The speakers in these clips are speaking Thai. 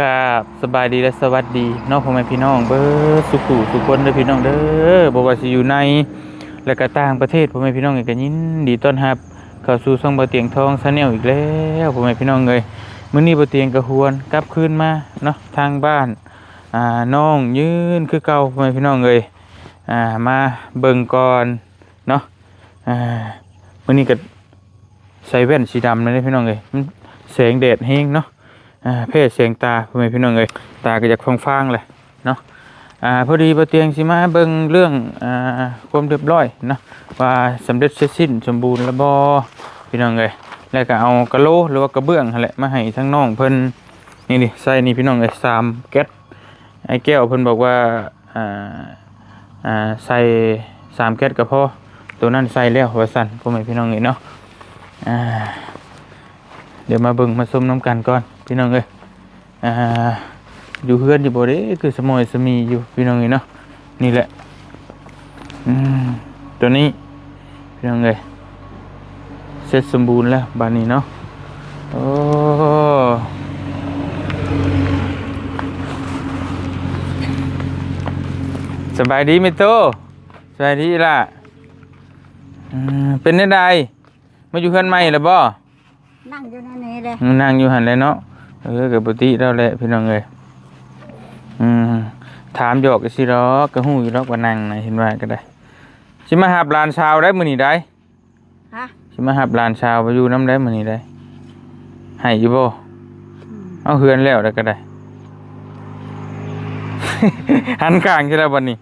กราบสบายดีและสวัสดีน้องพ่อแม่พี่น้องเบิร์สุขุสุขคนเด้อพี่น้องเด้อบ่ว่าสิอยู่ในและก็ต่างประเทศพ่อแม่พี่น้องก็ยินดีต้อนรับเข้าสู่ช่องบ่เตียงทองชาแนลอีกแล้วพ่อแม่พี่น้องเอ้ยมื้อนี้บ่เตียงก็หวนกลับคืนมาเนาะทางบ้านอ่าน้องยืนคือเก่าพ่อแม่พี่น้องเอ้ยอ่ามาเบิ่งก่อนเนาะอ่ามื้อนี้ก็ใส่แว่นสีดำเลยพี่น้องเอ้ยมันแสงแดดแฮงเนาะ เพศเสียงตาพ่อแม่พี่น้องเอ้ยตาก็จะฟางๆเลยเนาะอ่าพอดีบ่เตียงสิมาเบิ่งเรื่องอ่าความเรียบร้อยเนาะว่าสำเร็จเสร็จสิ้นสมบูรณ์แล้วบ่พี่น้องเอ้ยแล้วก็เอากระโหลหรือว่ากระเบื้องนั่นแหละมาให้ทั้งน้องเพิ่นนี่นี่ใส่นี่พี่น้องเอ้ยสามแก๊สไอ้แก้วเพิ่นบอกว่าอ่าอ่าใส่สามแก๊สก็พอตัวนั้นใส่แล้วว่าซั่นพ่อแม่พี่น้องเอ้ยเนาะอ่าเดี๋ยวมาเบิ่งมาส้มน้ำกันก่อน พี่น้องเอ้ยอ่าอยู่เพื่อนอยู่บ่เด้คือสมอยสมีอยู่พี่น้องเอ้ยเนาะนี่แหละอืมตัวนี้พี่น้องเอ้ยเสร็จสมบูรณ์แล้วบานนี้เนาะโอ้สบายดีไหมิโตสบายดีล่ะอืมเป็นได้ใดมาอยู่เพื่อนใหม่แล้วบ่นั่งอยู่นั่นนี่เลยนั่งอยู่หันเลยเนาะ เออกับปกติเราแหละพี่น้องเอ้ยอืมถามหยอกสิรอกกระหูอยู่รอกว่านั่งนะเห็นว่าก็ได้สิมาหับหลานชาวได้มื้อนี้ได้ฮะสิมาหับหลานชาวไปอยู่น้ำได้มื้อนี้ได้ให้อยู่บ่อืมเอาเฮือนแล้วได้ก็ได้ หันกลางใช่แล้วบัดนี้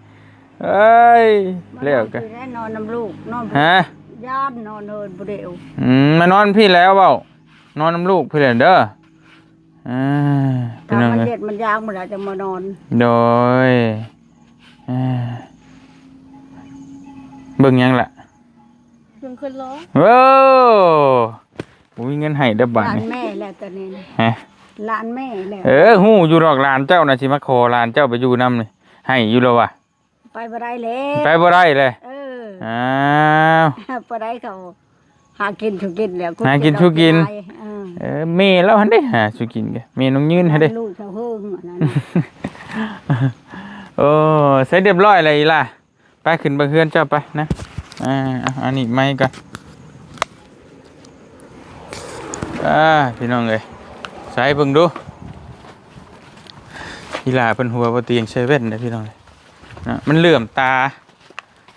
เอ้ยแล้วกันสิได้นอนน้ำลูกนอนฮะย่านนอนเนินบ่เดียวอืมมานอนพี่แล้วเปล่านอนน้ำลูกพี่เลยเด้อ อ่าพี่ถ้าน้องมันเอ้ยเย็ดมันยางมันอาจจะมานอนโดยอ่าเบิ่งยังล่ะเพิ่งขึ้นล้อว้าวมีเงินให้เดับบาทหลานนี่แม่แหละตอนนี้ฮะ หลานแม่แหละเออหู้อยู่ดอกหลานเจ้านะสิมาขอหลานเจ้าไปอยู่นำนี่ให้อยู่แล้วว่ะไปบ่ได้แล้วไปบ่ได้เลยเอออ้าว บ่ได้เขาหากินชุกินแล้วหากินชุกินเออ เออเมแล้วหันเด้หาสุกินแกเมน้องยืนให้เด้ลูกเขาเฮิงอันนั้นโอ้เสร็จเรียบร้อยเลยอีล่ะ ไปขึ้นไปเฮือนเจ้าไปนะ อ่าเอาอันนี้ไม่กันอ่าพี่น้องเอ้ยใส่เบิ่งดูอีล่าเป็นหัวบ่เตียงใช้เว่นนะพี่น้องเอ้ยนะมันเหลื่อมตา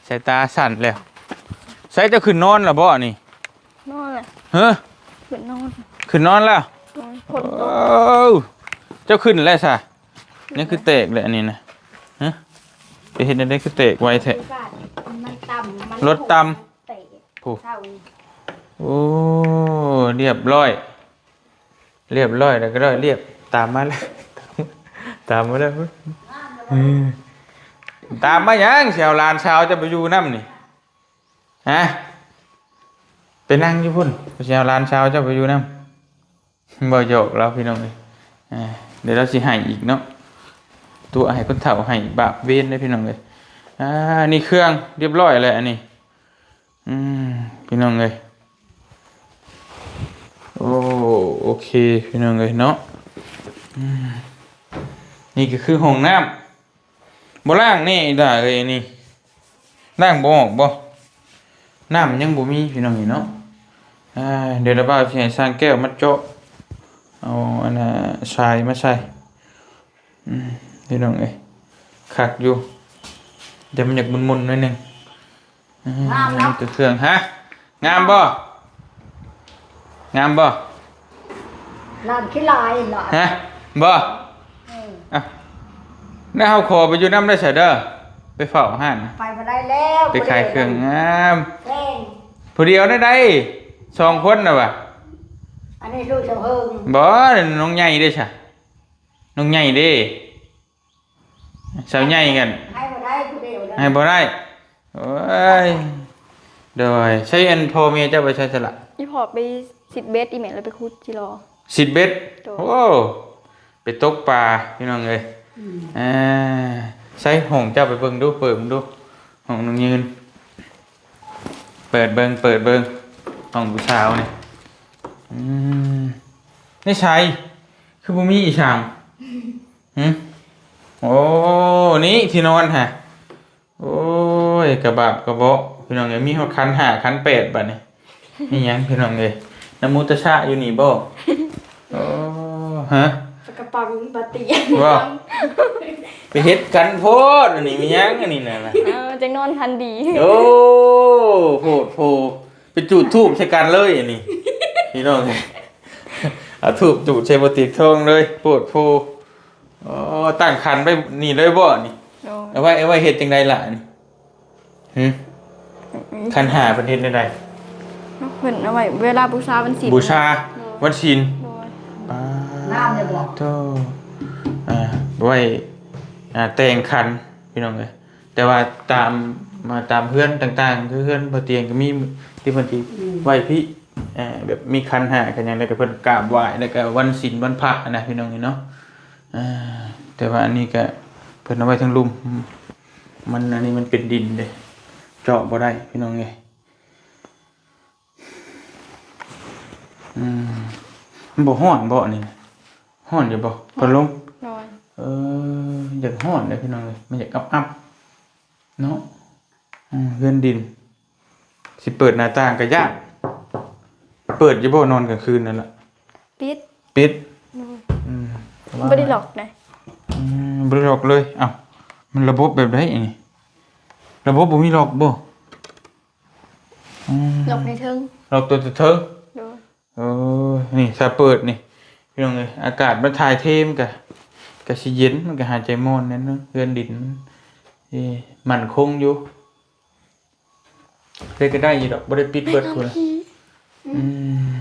สายตาสั่นแล้วใส่จะขึ้นนอนแล้วบ่นี่นอนเลยเฮ้อขึ้นนอน ขึ้นนอนแล้วนอนคโอ้นเจ้าขึ้นแล้วซะนี่คือเตกเลยอันนี้นะฮะไปเห็นอันนี้คือเตกไว้แท้มันต่ำมันรถต่ำ เตะผู้เท่าโอ้เรียบร้อย เรียบร้อยแล้วก็ร้อยเรียบตามมาแล้วตามมาแล้วอืมตามมายังเสียวหลานชาวจะไปอยู่น้ำนี่ฮะไปนั่งอยู่พุ่นเสียวหลานชาวจะไปอยู่น้ำ บ่โยกเราพี่น้องเลยเดี๋ยวเราสิให้อีกเนาะตัวให้คนเฒ่าให้บาปเวนได้พี่น้องเลยอ่านี่เครื่องเรียบร้อยเลยอันนี้อืมพี่น้องเลยโอ้โอเคพี่น้องเลยเนาะอืมนี่ก็คือห้องน้ำบ่ล่างนี่ได้เลยนี่ล่างบ่ออกบ่น้ำยังบ่มีพี่น้องนี่เนาะเดี๋ยวเราบ่าวสิให้สร้างแก้วมาเจาะ เอาอันน่ะทรายมาใส่อืมพี่น้องเอ้ยคักอยู่เดี๋ยวมันอยากมุนๆหน่อยหนึงอืมนี่ก็เครื่องฮะงามบ่งามบ่หลานขี้ลายหลานฮะบ่เอออะน่าเฮาขอไปอยู่น้ำได้เสยเด้อไปเฝ้าห้านไปบ่ได้แล้ว ไปขายเครื่องงามแป้งผู้เดียวได้ได้สองคนน่ะว่ะ อันนี้ลูกเจ้าเฮิงบ่น้องใหญ่เด้อช่ะน้องใหญ่เด้สาวใหญ่กันให้บ่ได้ผู้เดียวนะให้บ่ได้โอ้ยโดยใช้อันพ่อเมียเจ้าไปใช้สละอีพอร์ตไปสิทธิ์เบสอีเมลแล้วไปคุดจิรอสิบเบ็ดโดดโอ้ไปตกปลาพี่น้องเอ้ยอ่าใช้ห้องเจ้าไปเบิ่งดูเปิดเบิ่งดูห้องน้องยืน เปิดเบิ่งเปิดเบิ่งห้องผู้สาวนี่ อืมนี่ใช่คือบ่มีอีช่างมหึโอ้นี่ที่นอนฮะโอ้ยกระบาบกระเบาะพี่น้องเอ้ยมีหอดคันหาคันเป็ดบัดนี่นี่หยังพี่น้องเอ้ยน้ำมูตะชะอยู่นี่บ่โอ้ฮะ กระเป๋าปาตีว่าไปเฮ็ดกันโพดอันนี้มีหยังอันนี้น่ะนะเออจังนอนพันดีโอ้โหดโพไปจุดทูบใช้กันเลยอันนี้ พี่น้องเอาทูบจุดใช้บติกทองเลยโปวดโพอ๋อตั้งคันไปนี่เลยบ่นี่โอ้เอาไว้เอาไว้เฮ็ดจังไดล่ะนี่หึคันหาประเทศใดเพิ่นเอาไว้เวลาบูชาวันศีลบูชาวันศีลโดยปาน้ำเลยบอกโตอ่าไว้อ่าแต่งคันพี่น้องเอ้ยแต่ว่าตามมาตามเพื่อนต่างๆ คือเพื่อนบ่เตียงก็มีที่เพิ่นสิไหว้พี่ อ่าแบบมีคันหากันหยังแล้วก็เพิ่นกราบไหว้แล้วก็วันศีลวันพระนะพี่น้องเอ้ยเนาะอ่าแต่ว่าอันนี้ก็เพิ่นเอาไว้ทั้งลุมมันอันนี้มันเป็นดินเด้เจาะบ่ได้พี่น้องเอ้ยอืมมันบ่ฮ้อนบ่อันนี้นะฮ้อนอยู่บ่พัดลมโดยเอออยากฮ้อนเลยพี่น้องเลยมันอยากอับอับเนาะอืมเพื่อนดิน สิเปิดหน้าต่างก็ยาก เปิดอยู่บ่นอนกลางคืนนั่นแหละปิดปิดโดยอืมบ่ได้หลอกนะอืมบ่ได้ล็อกเลยเอ้ามันระบบแบบไหนอันนี้ระบบบ่มีล็อกบ่อืมหลอกในเทิงล็อกตัวเถิงโดยโอ้ยนี่ถ้าเปิดนี่พี่น้องเลยอากาศมันถ่ายเทมนกะกะสิเย็นมันก็หายใจม่อนนั่นเนอะเพื่อนดินมันเอ้มันคงอยู่เลยก็ได้อยู่ดอกบ่ได้ปิดเบิดคุณอืมอืมอืมอื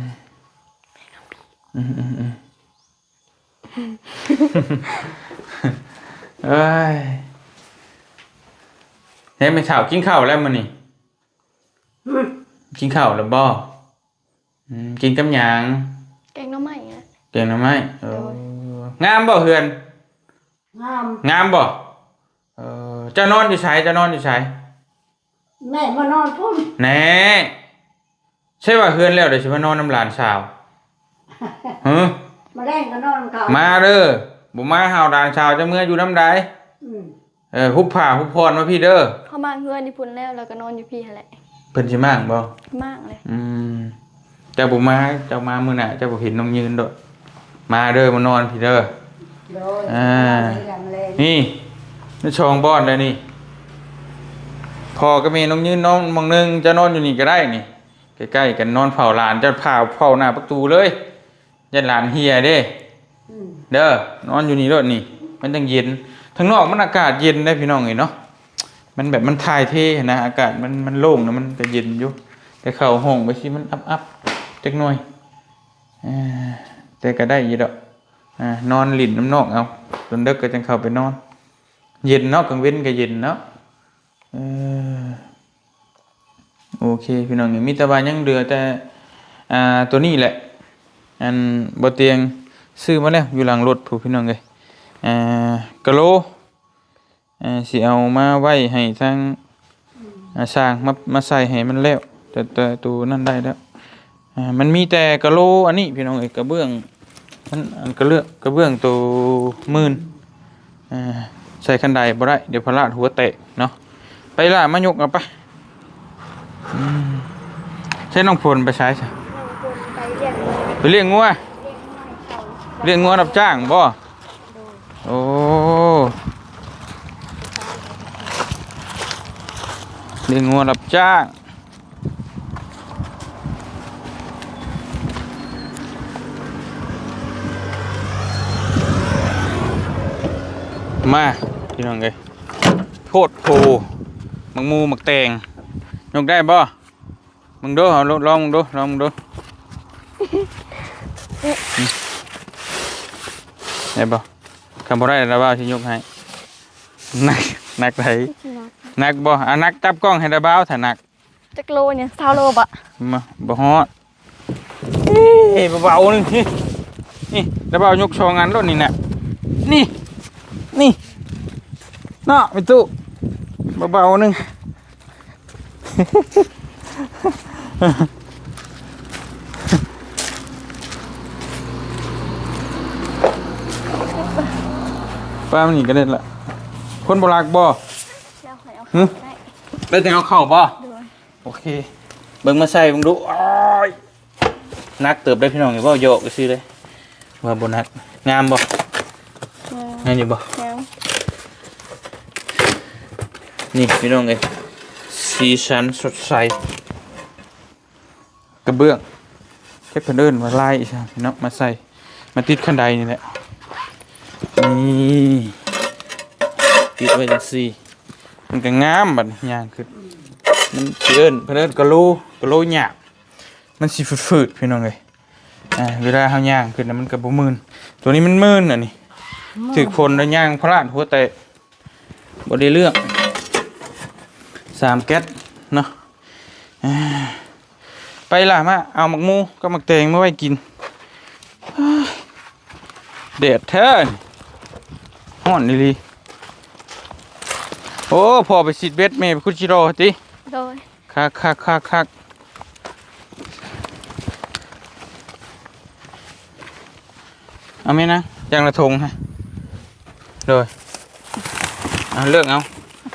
ม เอ้ยเฮ้ยไม่ข่าวกินข้าวแล้วมันนี่กินข้าวแล้วบ่อืมกินกับหยังแกงหน้ำใหม่นะเก่งนะไหมเอองามบ่เฮือน งามงามบ่เออเจ้านอนอยู่ไสเจ้านอนอยู่ไสแม่มานอนพุ่นแหน่ใช่ว่าเฮือนแล้วเดี๋ยวสิมานอนน้ำหลานสาว ฮะมาแรงก็นอนเขามาเด้อบ่มาหาวหลานสาวจะเมื่ออยู่น้ำใดอืมเออฮุบผ้าฮุบพรมาพี่เด้อเข้ามาเฮือนที่พุ่นแล้วแล้วก็นอนอยู่พี่หั่นแหละเพิ่นสิมางบ่มากเลย อืมเจ้าบ่มาเจ้ามามื้อหน้าเจ้าบ่เห็นน้องยืนโดดมาเด้อมานอนพี่เด้อโดยอ่าอย่างแรงนี่นี่ชองบอนเลยนี่พอก็มีน้องยืนน้องมองหนึงจะนอนอยู่นี่ก็ได้นี่ใกล้ๆกันนอนเผาหลานจะเผาเผาหน้าประตูเลย ยันหลานเฮียเด้อืมเด้อนอนอยู่นี่รถนี่ มันจังเย็นทางนอกมันอากาศเย็นได้พี่น้องเอ้ยเนาะมันแบบมันถ่ายเทนะอากาศมันมันโล่งนะมันจะเย็นอยู่ แต่เข้าห้องไปสิมันอับอับๆจักหน่อยอ่าแต่ก็ได้อยู่ดอกอ่านอนหลินน้ำนอกเอาจนเด็กก็จังเข้าไปนอน เย็นเนาะกลางเว้นก็เย็นเนาะเออโอเคพี่น้องมีแต่ว่ายังเหลือแต่อ่าตัวนี้แหละ อันบ่เตียงซื้อมาแล้วอยู่หลังรถผู้พี่น้องเลยอ่ากะโหลอ่าสิเอามาไว้ให้ทางอ่าสร้างมามาใส่ให้มันแล้วแต่แต่ตัวนั่นได้แล้วอ่ามันมีแต่กะโหลอันนี้พี่น้องเอ้ยกระเบื้องมันอันกระเลือกกระเบื้องตัวหมื่นอ่าใส่คันใดบ่ได้เดี๋ยวพลาดหัวแตกเนาะไปล่ะมายกเอาไปใช้น้องพลไปใช้ใช่ ไปเรียกเลย ไปเลี้ยงงัวเลี้ยงงัวรับจ้างบ่โอ้เลี้ยงงัวรับจ้างมาพี่น้องเอ้ยโทษโพมังมูมักแตงยกได้บ่มึงดูเอาลองมึงดูลองมึงดู ได้บ่คำบ่ได้แล้วว่าสิยกให้นักนักไหนนักบ่อะนักจับกล้องให้ระบ้าวถ้านักจักโลเนี่ยซาวโลบะมาบ่ฮอดเอ้ยเบาๆนึงนี่นี่ระบ้าวยกชองงานรถนี่น่ะนี่ นี่เนาะไปตู้เบาๆนึง ป้ามันนี่ก็ได้ละคนโบราณบ่แล้วหอยเอาหึได้แล้วจะเอาเข่าบ่ด้วยโอเค เบิ่งมาใส่เบิ่งดูอ้ายนักเติบได้พี่น้องอยู่บ่โยกซื้อเลยว่าบ่นักงามบ่งามงามอยู่บ่งามนี่พี่น้องเอ้ยสีสันสดใสกระเบื้องแค่เพิ่นเอิ้นว่าลายอีช่างพี่น้องมาใส่มาติดขั้นใดนี่แหละ นี่ติดไว้จังซี่มันก็งามบัดย่างขึ้นมันสิเอิ้นเพิ่นเอิ้นกะโลกะโลหยาบมันสิฝืดๆพี่น้องเอ้ยอ่าเวลาเฮาย่างขึ้นน่ะมันก็บ่มื่นตัวนี้มันมื่นอะนี่ถึกฝนแล้วย่างพลาดหัวแตกบ่ได้เรื่องสามแก๊สเนาะไปล่ะมา เอาหมักมูกับหมักแตงมาไว้กินเด็ดเทิน ห่อนดีๆโอ้พอไปสิดเบ็ดเมย์ไปคุชิโร่ติโดยคักคักคักคักเอาไหมนะยางละทงฮะโดยเอาเลือกเอา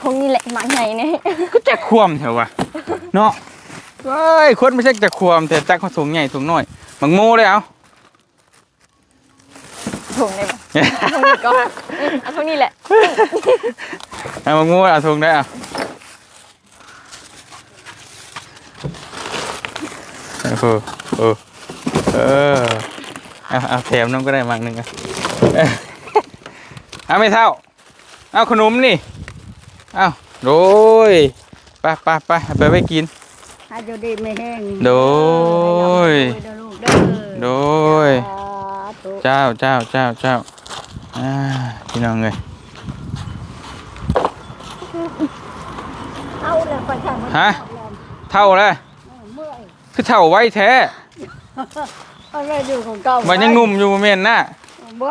ทงนี่แหละหมาใหญ่เนี่ยก็จะควมเถอะวะเนาะเฮ้ยคนไม่ใช่จะควมแต่จักเขาถุงใหญ่ถุงน้อยมังโม่เลยเอาทงได้ปะทงนี่ก็อืมเอาทงนี่แหละ เอามังโม่เอาถุงได้เอาเออเออเออเอาเอาแถมน้องก็ได้มังหนึ่งอะเอ้ยเอาไม่เท่า เอาขนมนี่ เอาโดยไปไปไปเอาไปไว้กิน ให้อยู่ดีไม่แห้งโดย เด้อลูกเด้อโดย สาธุ เจ้าเจ้าเจ้าเจ้า อ่าพี่น้องเลยเอาแล้วก็ช่างมันฮะเท่าแล้วเมื่อยคือเท่าไว้แท้อะไรอยู่ของเก่ามันยังหนุ่มอยู่เมนน่ะบ่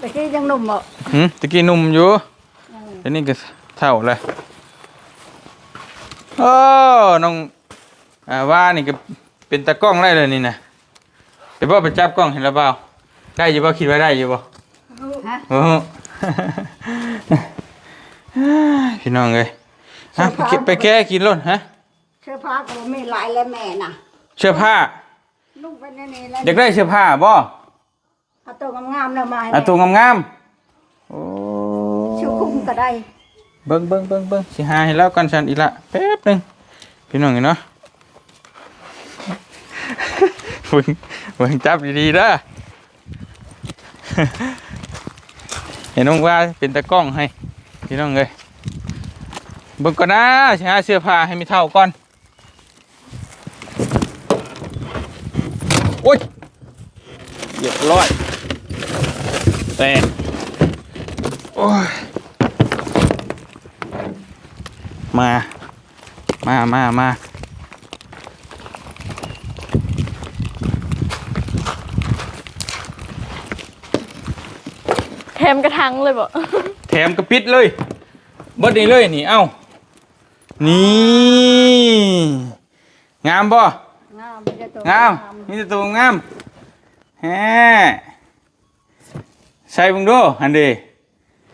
ตะกี้ยังหนุ่มอะหืมตะกี้หนุ่มอยู่เดี๋ยวนี้ก็เท่าแล้วโอ้น้องอ่าว่านี่ก็เป็นตากล้องได้เลยนี่นะเดี๋ยวพ่อไปจับกล้องเห็นแล้วเปล่า ได้อยู่ป่คิดว่าได้อยู่ป่ฮะโอ้โห พี่น้องเลยฮะไปแกะไปแก้กินรถฮะ เสื้อผ้าก็มีหลายแล้วแม่น่ะเสื้อผ้า นุ่งไปนี่นี่แล้วอยากได้เสื้อผ้าบ่เอาตัวงามๆแล้วมาเอาตัวงามๆโอ้ ชิวคุ้มก็ได้เบิ่งเบิ่งเบิ่งเบิ่งสิหาให้แล้วกันฉันอีกละแป๊บหนึงพี่น้องเนาะเบิ่งเบิ่งจับดีๆเด้อ เห็นน้องว่าเป็นตะกล้องให้พี่น้องเลยเบิ่งก่อนนะสิหาเสื้อผ้าให้มีเท่าก่อนโอ้ยเรียบร้อยแต่โอ้ยมา มามามา มกระทังเลยบ่แถมกระปิดเลยเบิดนี้เลยนี่เอ้านี่งามบ่งามมีแต่ตัวงามนี่จะตัวงามแฮใส่เบุงดูอันเดี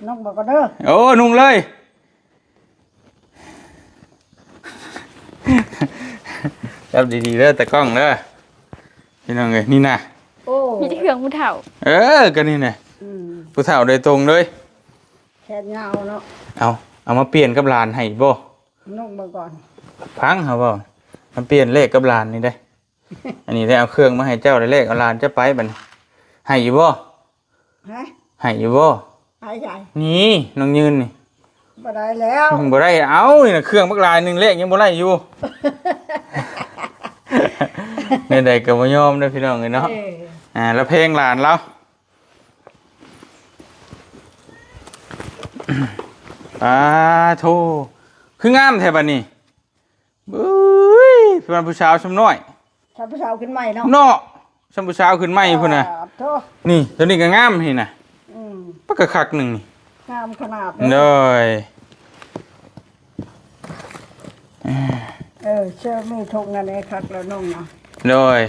น้องบอกก็เด้อโอ้นุ่งเลยจับดีๆเด้อแต่กล้องเด้อพี่น้องเอ้ยนี่นะโอ้มีที่เครื่องผู้เฒ่า เออก็นี่นะอืม ผู้เฒ่าโดยตรงเลยแขนยาวเนาะเอาเอามาเปลี่ยนกับหลานให้บ่นุ่งมาก่อนพังเขาบ่มาเปลี่ยนเลขกับหลานนี่ได้ อันนี้ได้เอาเครื่องมาให้เจ้าได้เลขเอาหลานจะไปบัดนี้ให้อยู่บ่ฮะให้อยู่บ่หายใหญ่นี่น้องยืนนี่บ่ได้แล้วบ่ได้เอานี่น่ะเครื่องบักหลายหนึงเลขยังบ่ได้อยู่ ในใดก็บ่ยอมเด้อพี่น้องเอ้ยเนาะเออ อ่าแล้วเพลงหลานเรา อ่าโธ่คืองามแท้บัดนี้บุ้ยเป็นผู้สาวชมน้อยถ้าผู้สาวขึ้นใหม่เนาะเนาะชมผู้สาวขึ้นใหม่พุ่นน่ะครับโทษนี่ตัวนี้ก็งามนี่น่ะอืมปักกะคักหนึงนี่งามขนาดเด้อยเออเชื่อมีทงนั่นเองครับแล้วนุ่งเนาะเด้อย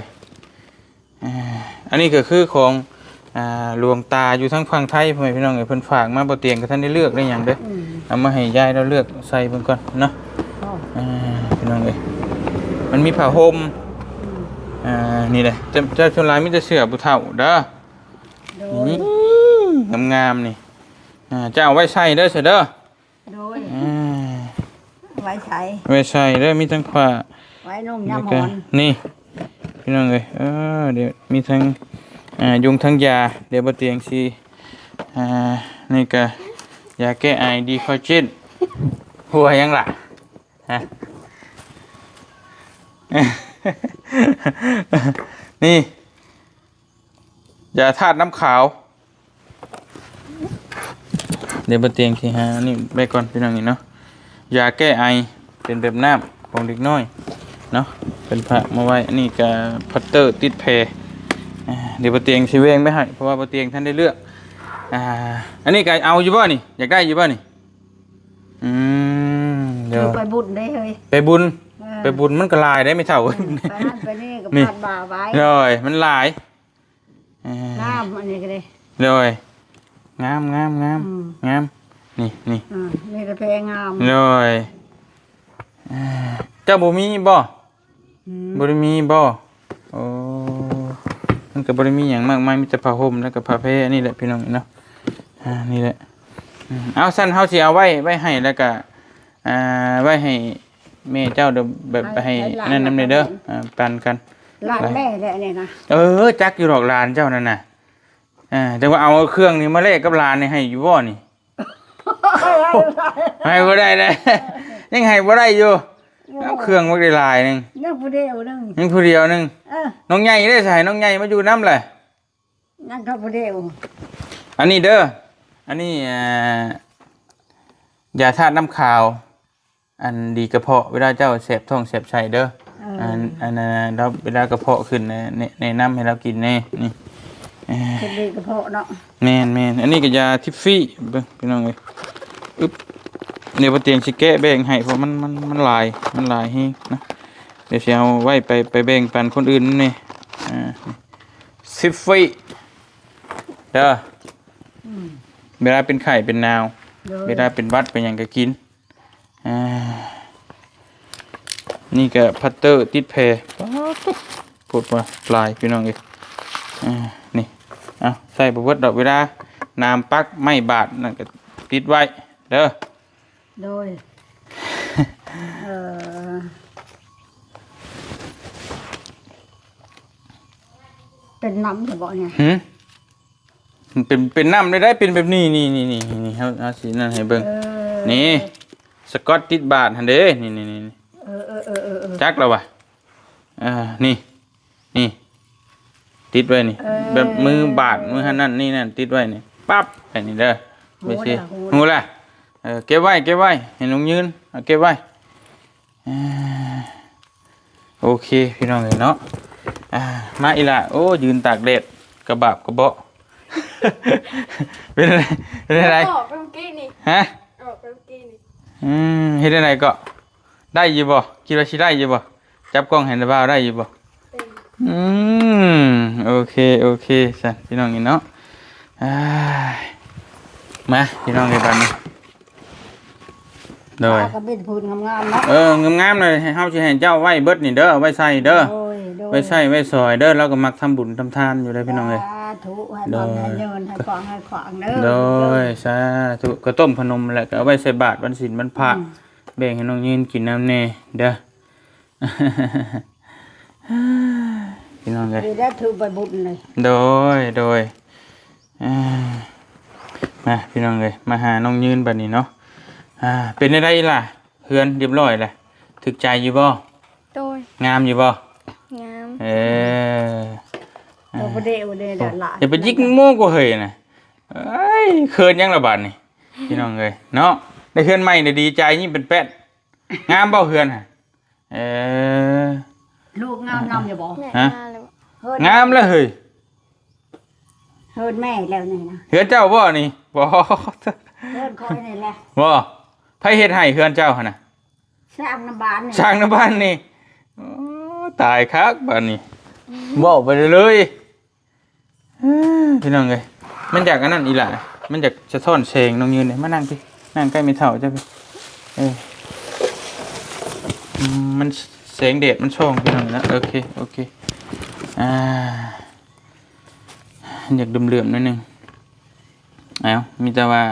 อ่าอันนี้ก็คือของอ่า หลวงตาอยู่ทั้งฝั่งไทยพ่อแม่พี่น้องเอ้ยเพิ่นฝากมาบ่เตียงก็ท่านได้เลือกได้หยังเด้ออืมเอามาให้ยายเราเลือกใส่เพิ่นก่อนเนาะอ๋ออ่าพี่น้องเอ้ยมันมีผ้าห่มอืมอ่านี่แหละเจ้าเจ้าชนลายมีแต่เสื้อผู้เฒ่าเด้อโดยนี่งามๆนี่อ่าจะเอาไว้ใส่เด้อเสยเด้อโดยอ่าไว้ใช้ไว้ใส่เด้อมีทั้งผ้าไว้นุ่งแล้วยำหก็อน นี่พี่น้องเอ้ยเออเดี๋ยวมีทั้งอ่า ยุงทั้งยาเดี๋ยวบเตียงสิอ่านี่ก็ยาแก้ไอดีคอเจนหัวยังล่ะฮะนี่ยาธาตุน้ำขาว เดี๋ยวบเตียงทีฮะนี่ไปก่อนพี่น้องนี่เนาะยาแก้ไอเป็นแบบน้ำของเด็กน้อยเนาะเป็นผักมาไว้นนี้กับพัตเตอร์ติดเพอ่า เดี๋ยวบนเตียงชิเวงไม่ให้เพราะว่าบนเตียงท่านได้เลือกอ่าอันนี้ก็เอาอยู่บ่นี่อยากได้อยู่บ่นี่อืมเดี๋ยวไปบุญได้เฮ้ยไปบุญเออไปบุญมันก็หลายได้ไม่เท่าไปนั่นไปนี่ก็นี่พาดบ่าไว้เลยมันหลายอ่าน้ำอันนี้ก็ได้เลยงามงามงามอืมงามนี่นี่อ่านี่ก็เพลงงามเลยอ่าเจ้าบ่มีบ่อืมบ่ได้มีบ่โอ้ มันก็บ่ได้มีหยังมากมายมีแต่ผ้าห่มแล้วก็ผ้าแพรนี่แหละพี่น้องเนาะอ่านี่แหละอืมเอาสั้นเฮาสิเอาไว้ไว้ให้แล้วก็อ่าไว้ให้แม่เจ้าเดี๋ยวแบบไปให้นั่นนำเด้ออ่าปันกันหลานแม่แหละเนี่ยนะเออจักอยู่หรอกหลานเจ้านั่นน่ะอ่าแต่ว่าเอาเครื่องนี้มาแลกกับหลานนี่ให้อยู่บ่นี่ให้บ่ได้เลยยังให้บ่ได้อยู่ เอาเครื่องมาได้หลายหนึงนั่งผู้เดียวนึงยังผู้เดียวหนึงเออน้องใหญ่ได้ใส่น้องใหญ่มาอยู่น้ำเลยนั่งเขาผู้เดียวอันนี้เด้ออันนี้อ่ายาธาตุน้ำขาว อันดีกระเพาะเวลาเจ้าเสพท้องเสพไส้เด้อเอออันอันนั้นเราเวลากระเพาะขึ้นในในในน้ำให้เรากินแน่นี่เอ้ยคนดีกระเพาะเนาะ แม่นแม่นอันนี้ก็ยาทิฟฟี่เบิ่งพี่น้องเอ้ยอึ๊บ เดี๋ยวบ่เตียงสิแกะแบ่งให้เพราะมันมันมันหลายมันหลายเฮงนะเดี๋ยวสิเอาไว้ไปไปแบ่งปันคนอื่นนี่อ่าทิฟฟี่เด้ออืมเวลาเป็นไข้เป็นหนาวโดยเวลาเป็นหวัดเป็นหยังก็กินอ่านี่ก็พัตเตอร์ติดแพรพูดว่าปลายพี่น้องเอ้ยอ่านี่เอาใส่บวชดอกเวลาน้ำปักไม่บาดนั่นก็ติดไว้เด้อ โดย เออเป็นน้ำจะบอกเนี่ยหืมมันเป็นเป็นน้ำได้ได้เป็นแบบนี้นี่นี่นี่นี่เอาเอาสีนั่นให้เบิ่งเออนี่สกอตติดบาดหันเด้นี่นี่นี่นี่เออเออเออเออเออจักแล้ววะอ่านี่นี่ ติดไว้นี่เออแบบมือบาดมือหันนั่นนี่นั่นติดไว้นี่ปั๊บไอ้นี่เด้อไปสิหูหูล่ะละ เออเก็บไว้เก็บไว้ให้น้องยืนเอาเก็บไว้อ่าโอเคพี่น้องเลยเนาะอ่ามาอีละโอ้ยืนตากแดดกระบาบกระเบาะเป็นอะไรเป็นอะไรออกไปเมื่อกี้นี่ฮะออกไปเมื่อกี้นี่อืมเฮ็ดได้ไหนก็ได้อยู่บ่คิดว่าสิได้อยู่บ่จับกล้องเห็นบ่าวได้อยู่บ่เป็นอืมโอเคโอเคสันพี่น้องนี่เนาะอ้ายมาพี่น้องในบ้านนี้ โดยปลากระเบ็ดพูนงามๆเนาะเอองามๆเลยให้เฮาสิให้เจ้าไว้เบิดนี่เด้อเอาไว้ใส่เด้อโดยโดยไว้ใส่ไว้ซอยเด้อแล้วก็มักทำบุญทำทานอยู่เลยพี่น้องเอ้ย สาธุให้บำให้เยินให้ขวางให้ขวางเด้อโดยสาธุก็ต้มขนมแหละก็เอาไว้ใส่บาตรวันศีลวันพระอืมแบ่งให้น้องยืนกินน้ำแน่เด้อ พี่น้องเลยดีได้ถือไปบุญเลยโดย โดยอ่ามาพี่น้องเลยมาหาน้องยืนบัดนี้เนาะ อ่าเป็นอะไรล่ะเฮือนเรียบร้อยแหละถึกใจอยู่บ่โดยงามอยู่บ่งามเออเราบ่ได้บ่ได้ดัดหลานอย่าไปยิกโม่ก็เฮยนะเอ้ยเคินยังระบาดนี่พี่น้องเลยเนาะได้เฮือนใหม่เนี่ยดีใจยิ่งเป็นแป๊ดงามบ่เฮือนฮะเออลูกงามนำอย่าบอกแม่ฮะมาเลยเฮิดงามแล้วเฮ้ยเฮิดแม่แล้วนี่นะเฮือนเจ้าบ่นี่บ่เฮิดคอยนี่แหละบ่ ไผเฮ็ดให้เฮือนเจ้าหั่นน่ะสร้างน้ำบานนี่ช่างน้ำบ้านนี่โอ้ตายคักบ้านนี่บอกไปเลยพี่น้องเลยมันจากอันนั้นอีหล่ะมันจากสะท้อนแสงน้องยืนเนี่ยมานั่งพี่นั่งใกล้ไม่เท่าจ้ะพี่เอออืมมันแสงแดดมันช่องพี่น้องนะโอเคโอเคอ่าอยากดมเหลื่อมๆหนิดนึงเอามีแต่ว่า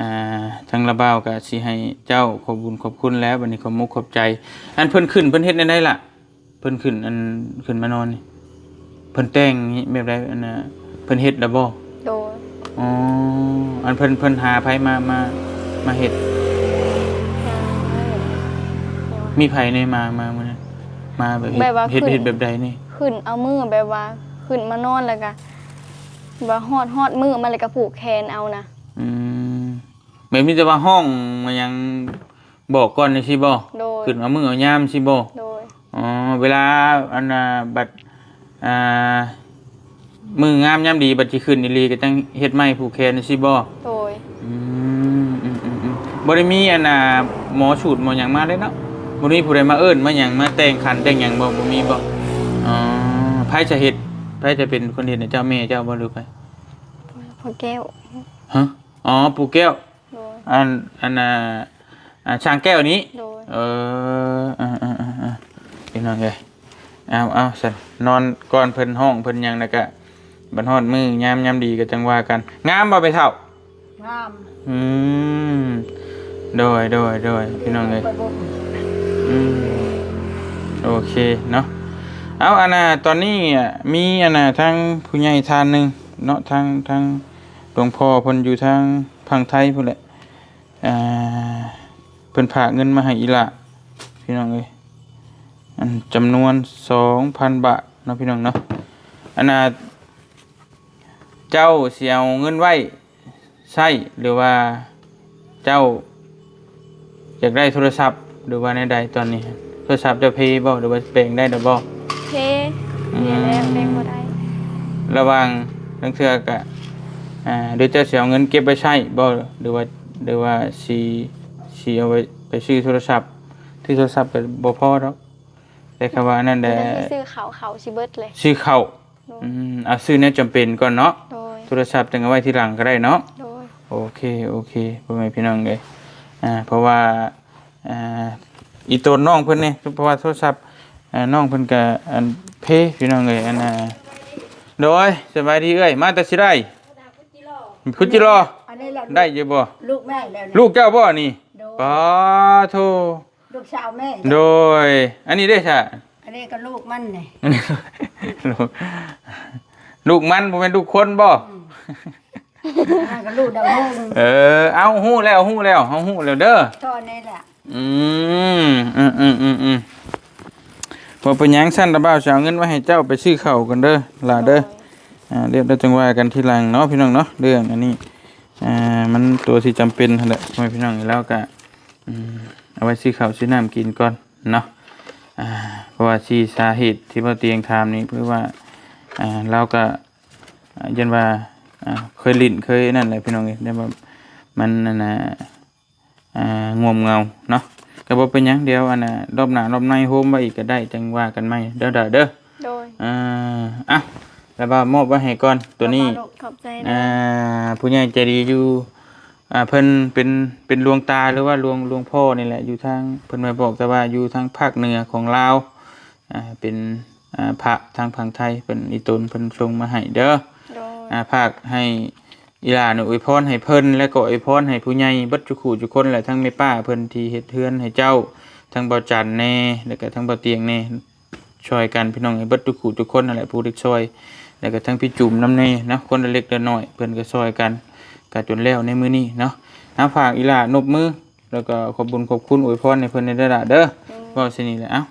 อ่าทางระเบ้าก็สิให้เจ้าขอบคุญขอบคุณแล้ววันนี้ขอบมุกขอบใจ อันเพิ่นขึ้นเพิ่นเฮ็ดได้ได้ล่ะ เพิ่นขึ้นอันขึ้นมานอนนี่เพิ่นแต่งนี่แบบใดอันน่ะเพิ่นเฮ็ดแล้วบ่โดยอ๋ออันเพิ่นเพิ่นหาไผมามามาเฮ็ดมีไผในมามามื้อนั้นมาแบบเฮ็ดแบบว่าเฮ็ดขึ้น เฮ็ดแบบใดนี่ขึ้นเอามือแบบว่าขึ้นมานอนแล้วก็ว่าฮอดฮอดมือมาเลยก็ผูกแขนเอานะอืม แบบมีแต่ว่าห้องมันยังบอกก่อนนี่สิบ่โดยขึ้นเอามือเอายามสิบ่โดยอ๋อเวลาอันน่ะบัดอ่ามืองามยามดีบัดสิขึ้นอีหลีก็จังเฮ็ดไม้ผูกแขนนี่สิบ่โดยอืมอืมอืมอืมบริมีอันน่ะหมอฉูดหมอหยังมาเลยเนาะบริมีผู้ใดมาเอิ้นมาหยังมาแต่งขันแต่งหยังบ่บ่มีบ่อ๋อไผจะเฮ็ดไผจะเป็นคนเฮ็ดเนี่ยเจ้าแม่เจ้าบ่หรือไผพ่อแก้วฮะอ๋อปู่แก้วโดย อันอันน่ะอ่าช้างแก้วนี้ โดยเอออ่าอ่าอ่าอ่าพี่น้องเอ้ยเอาเอาซั่นนอนก่อนเพิ่นห้องเพิ่นหยังแล้วก็บัดฮอดมื้อยามยามดีก็จังว่ากัน งามบ่ไปเฒ่า งามอืมโดยโดยโดยพี่น้องเลย ไปบุญอืมโอเคเนาะเอาอันน่ะตอนนี้อะมีอันน่ะทางผู้ใหญ่ทานหนึ่งเนาะทางทางหลวงพ่อเพิ่นอยู่ทางพังไทยพุ่นแหละ อ่าเพิ่นฝากเงินมาให้อีหละพี่น้องเอ้ยอันจำนวน2,000บาทเนาะพี่น้องเนาะอันน่ะเจ้าสิเอาเงินไว้ใช่หรือว่าเจ้าอยากได้โทรศัพท์หรือว่าในใดตอนนี้ โทรศัพท์จะเพย์บ่หรือว่าแปลงได้หรือบ่เทเรียนแล้วเล่นบ่ได้ระหว่างทั้งเทือกะอ่าหรือเจะเสียเอาเงินเก็บไปใช้บ่หรือว่า หรือว่าสีสีเอาไว้ไปซื้อโทรศัพท์ที่โทรศัพท์ก็บ่พอดอกแต่คำว่าอันนั้นแหละได้ที่ซื้อเขาเขาชิเบิดเลยซื้อข้าวอืมเอาซื้อเนี่ยจำเป็นก่อนเนาะโดยโทรศัพท์จังเอาไว้ทีหลังก็ได้เนาะโดยโอเคโอเคพ่อแม่พี่น้องเลยอ่าเพราะว่าอ่าอีตัวน้องเพิ่นนี่เพราะว่าโทรศัพท์อ่าน้องเพิ่นก็อันเพพี่น้องเลยอันน่ะโดยสบายดีเอ้ยมาแต่สิได้พุจิรออั นนี้แหละได้อยู่บ่ลูกแม่แล้วนี่ลูกเจ้าบ่นี่โดยปาโทลูกสาวแม่ โดย อันนี้ได้ซะอันนี้ก็ลูกมันนี่อันนี้ลูกลูกมันบ่แม่นลูกคนบ่อันนั้นก็ลูกดาวหงเออเอาฮู้แล้วฮู้แล้วเฮาฮู้แล้วเด้อตอนนี้แหละอืมอืมอืมอืมอืมพอเป็นหยังสั้นระเบ้าจะเอาเงินไว้ให้เจ้าไปซื้อข้าวกันเด้อหล่าเด้ออ่าเรียบได้จังว่ากันทีหลังเนาะพี่น้องเนาะเรื่องอันนี้ อ่ามันตัวที่จำเป็นนั่นแหละพ่อแม่พี่น้องแล้วก็อืมเอาไว้ซื้อข้าวซื้อน้ำกินก่อนเนาะอ่าเพราะว่าชีสาเหตุที่ว่าเตียงทามนี้เพื่อว่าอ่าเราก็อ่ายันว่าอ่าเคยลิ้นเคยนั่นแหละพี่น้องเอ้ยได้ว่ามันนั่นน่ะอ่างวมเงาเนาะก็บ่เป็นหยังเดียวอันน่ะรอบหน้ารอบในโฮมไว้อีกก็ได้จังว่ากันไหมเด้อเด้อเด้อโดยอ่าอะ แล้วว่ามอบไว้ให้ก่อนตัวนี้ ขอบใจอ่านะผู้ใหญ่ใจดีอยู่อ่าเพิ่นเป็นเป็นหลวงตาหรือว่าหลวงหลวงพ่อนี่แหละอยู่ทางเพิ่นมาบอกแต่ว่าอยู่ทางภาคเหนือของลาวอ่าเป็นอ่าพระทางฝั่งไทยเป็นอีตนเพิ่นส่งมาให้เด้อโดยอาภาคให้อีหลาหนูอวยพรให้เพิ่นและก็อวยพรให้ผู้ใหญ่เบัดจุขู่จุกคนแหละทั้งแม่ป้าเพิ่นที่เฮ็ดเทือนให้เจ้าทั้งเบาจันแน่แล้วก็ทั้งเบาเตียงแน่ช่วยกันพี่น้องให้เบัดจุขู่จุกคนนั่นแหละผู้ที่ช่วย แล้วก็ทั้งพี่จุ่มน้ำแน่เนาะคนละเล็กละน้อยเพิ่นก็ช่วยกันก็จนแล้วในมื้อนี้เนาะอาฝากอีหลานบมือ แล้วก็ขอบคุญขอบคุณอวยพรให้เพิ่นในเด้อล่ะเด้อเว้าสินี่แหละเอ้า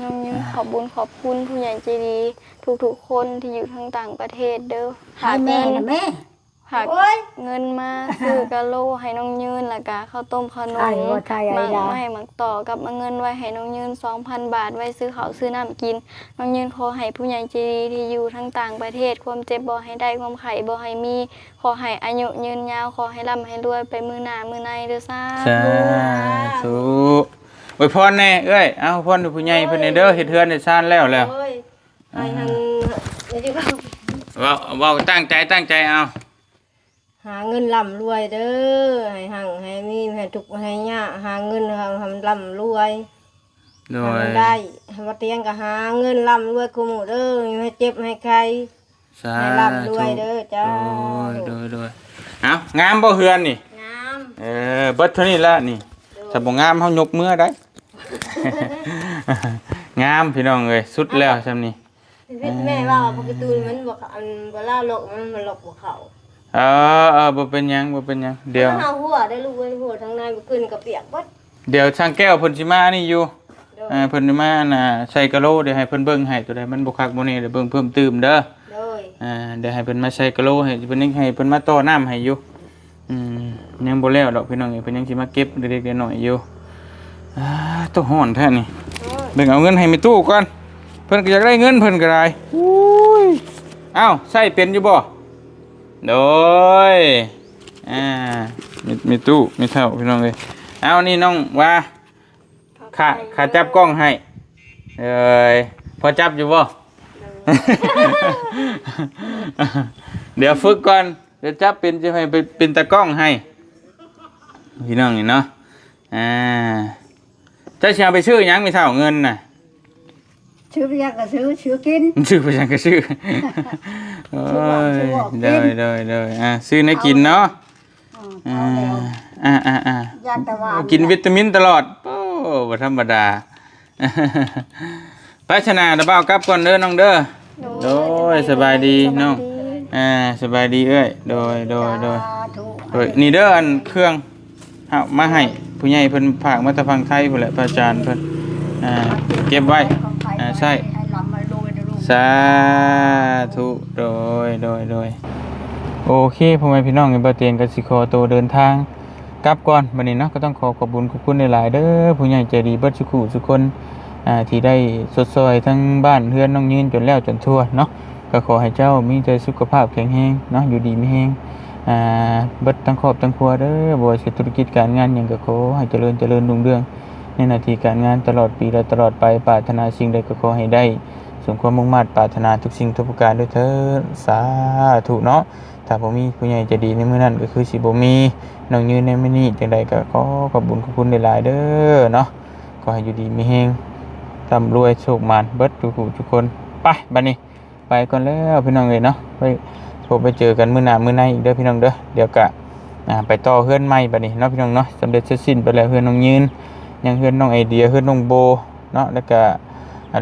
น้องยืนขอบบุญขอบคุณผู้ใหญ่ใจดีทุกๆคนที่อยู่ทั้งต่างประเทศเด้อให้แม่นะแม่ ฝากโอ้ย เงินมาซื้อกะโหลให้น้องยืนแล้วก็ข้าวต้มขนไอ้มว่าไทยไอ้หมักดา ไม้หมักต่อกับมาเงินไว้ให้น้องยืน2,000 บาท ไว้ซื้อข้าวซื้อน้ำกิน น้องยืนขอให้ผู้ใหญ่ใจดีที่อยู่ทั้งต่างประเทศ ความเจ็บบ่ให้ได้ความไข้บ่ให้มี ขอให้อายุยืนยาวขอให้ร่ำให้รวยไปมือหน้ามือในเด้อซ่าสาธุอวยพรแน่เอ้ยเอาพรให้ผู้ใหญ่เพิ่นให้เด้อเฮ็ดเทือนได้ซ่านแล้วแล้วโอ้ยไอ้นั่นนี่ที่ว่า เว้าเว้าตั้งใจตั้งใจเอา หาเงินร่ำรวยเด้อให้หังให้มีให้ทุกข์ให้ยากหาเงินทำทำร่ำรวยโดหายได้ให้มาเตียงก็หาเงินร่ำรวยกูหมู่เด้ออย่าให้เจ็บให้ใครสาให้ร่ำรวยเด้อจ้าโดยโดยโดยเอางามบ่เฮือนนี่งามเออเบิดเท่านี้ละนี่ถ้าบ่งามเฮายกมือได้งามพี่น้องเอ้ยสุดแล้วซำนี้ชีวิตแม่ว่าปกติมันบอกอันเวลาหลกมันมันหลกกว่าเขา เออเออบ่เป็นหยังบ่เป็นหยังเดี๋ยว มันเอาหัวได้ลูกเว้ยหัวทางในมันขึ้นกับเปียกเบดเดี๋ยวช่างแก้วเพิ่นสิมานี่อยู่เด้ออ่าเพิ่นสิมาน่ะใส่กะโหลเดี๋ยวให้เพิ่นเบิ่งให้ตัวใดมันบ่คักบ่แน่เดี๋ยวเบิ่งเพิ่มเติมเด้อเด้ออ่าเดี๋ยวให้เพิ่นมาใส่กะโหลให้เพิ่นยังให้เพิ่นมาต่อน้ำให้อยู่อืมยังบ่แล้วดอกพี่น้องเอ้ยเพิ่นยังสิมาเก็บเล็กๆน้อยๆอยู่อ่าต้องฮ้อนแท้นี่เด้อเบิ่งเอาเงินให้แม่ตู้ก่อนเพิ่นก็อยากได้เงินเพิ่นก็ได้อุ้ยเอ้าใส่เป็นอยู่บ่ โดยอ่ามีมีตู้มีเท่าพี่น้องเอ้ยเอานี่น้องว่าขาขาจับกล้องให้เอ้ยพอจับอยู่บ่ เดี๋ยวฝึกก่อนเดี๋ยวจับเป็นจะให้เป็นเป็นตากล้องให้ พี่น้องนี่เนาะอ่าเจ้าชาวไปชื่อหยังไม่เท่าเงินน่ะชื่อเรียกก็ซื้อชื่อกิน ชื่อไปยังก็ชื่อ โอ้ยชื่อบอกกินเดยเดยเดยอ่าซื้อในกินเนาะอืมอ่าเอาแล้วอ่าอ่าอ่าอยากแต่ว่ากินวิตามินตลอดโอ้บ่ธรรมดาไปชนะตะเบ้ากลับก่อนเด้อน้องเด้อโดยสบายดีน้องอ่าสบายดีเอ้ยโดยโดยโดยสาธุโดยนี่เด้ออันเครื่องเอามาให้ผู้ใหญ่เพิ่นฝากมาแตะฟังไทยพุ่นแหละพระอาจารย์เพิ่นอ่าเก็บไว้อ่าใช่ สาธุโดยโดยโดยโอเคพ่อแม่พี่น้องในบ่เตียนกับสิขอตัวเดินทางกลับก่อนบัดนี้เนาะก็ต้องขอขอบคุญขอบคุณหลาย ๆ เด้อผู้ใหญ่ใจดีเบิดสุขุทุคนอ่าที่ได้สดซอยทั้งบ้านเฮือนน้องยืนจนแล้วจนทั่วเนาะก็ขอให้เจ้ามีแต่สุขภาพแข็งแรงเนาะอยู่ดีไมีแรงอ่าเบิดทั้งครอบทั้งครัวเด้อบ่ว่าสิธุรกิจการงานหยังก็ขอให้เจริญเจริญรุ่งเรืองในนาทีการงานตลอดปีและตลอดไปปรารถนาสิ่งใดก็ขอให้ได้ สมความมุ่งมั่นปรารถนาทุกสิ่งทุกประการด้วยเถิดสาธุเนาะถ้าบ่มีผู้ใหญ่จะดีในมื้อนั้นก็คือสิบ่มีน้องยืนในมื้อนี้จังใดก็ขอขอบคุญขอบคุณหลายๆเด้อเนาะขอให้อยู่ดีมีแฮงร่ำรวยโชคมานเบิดทุกๆทุกคนไปบัดนี้ ไปก่อนแล้วพี่น้องเอ้ยเนาะไปพบไปเจอกันมื้อหน้ามื้อในอีกเด้อพี่น้องเด้อเดี๋ยวกะไปต่อเฮือนใหม่บัดนี้เนาะพี่น้องเนาะสำเร็จเสร็จสิ้นไปแล้วเฮือนน้องยืนยังเฮือนน้องไอเดียเฮือนน้องโบเนาะแล้วก็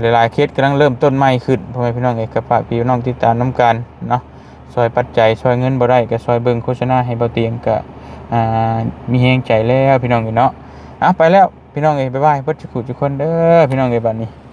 หลายๆเคสกำลังเริ่มต้นใหม่ขึ้นพ่อแม่พี่น้องเอกภาพพี่น้องติดตามน้ำกันเนาะซอยปัจจัยซอยเงินบ่ได้ก็ซอยเบิ่งโฆษณาให้เบาเตียงก็อ่ามีแฮงใจแล้วพี่น้องเอ้ยเนาะอะไปแล้วพี่น้องเอ้ยบ๊ายบายเบิดทุกผู้ทุกคนเด้อพี่น้องเอ้ยบัดนี้